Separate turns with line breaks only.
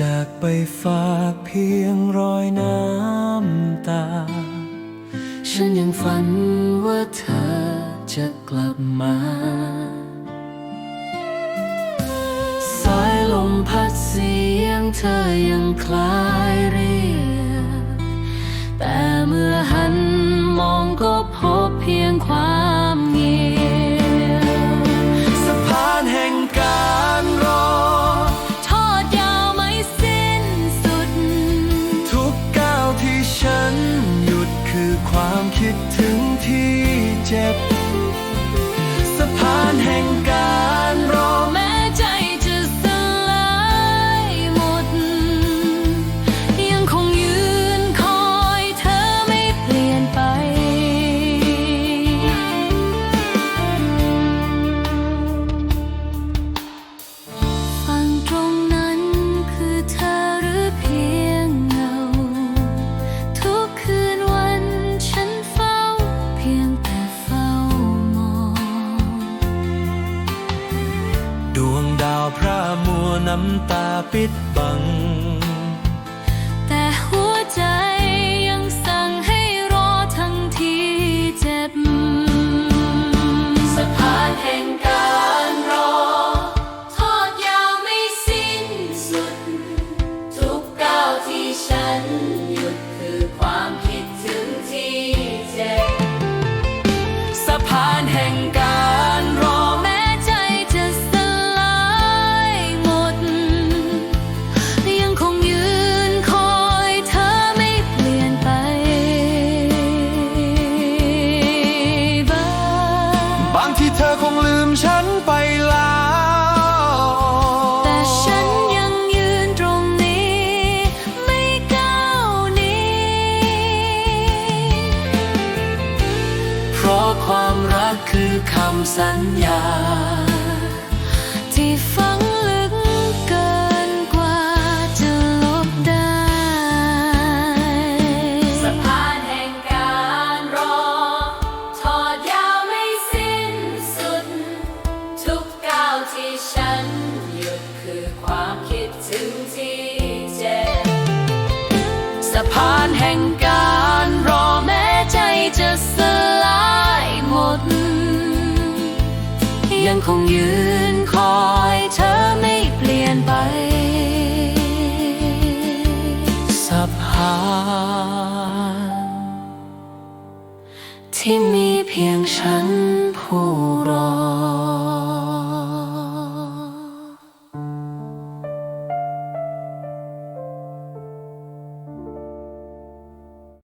จากไปฝากเพียงรอยน้ำตา ฉันยังฝันว่าเธอจะกลับมา สายลมพัดเสียงเธอยังคล้ายเรียแต่เมื่อหันมองก็พบเพียงความ เน้ำตาปิดบัง
เธอ
คงลืมฉันไปแล้ว
แต่ฉันยังยืนตรงนี้ ไม่ก้าวหนี
เพราะความรักคือคำสัญญา สะพานแห่งการรอ
แม้ใจจะสลายหมด ยังคงยืนคอยเธอไม่เปลี่ยนไป
สะพานที่มีเพียงฉันผู้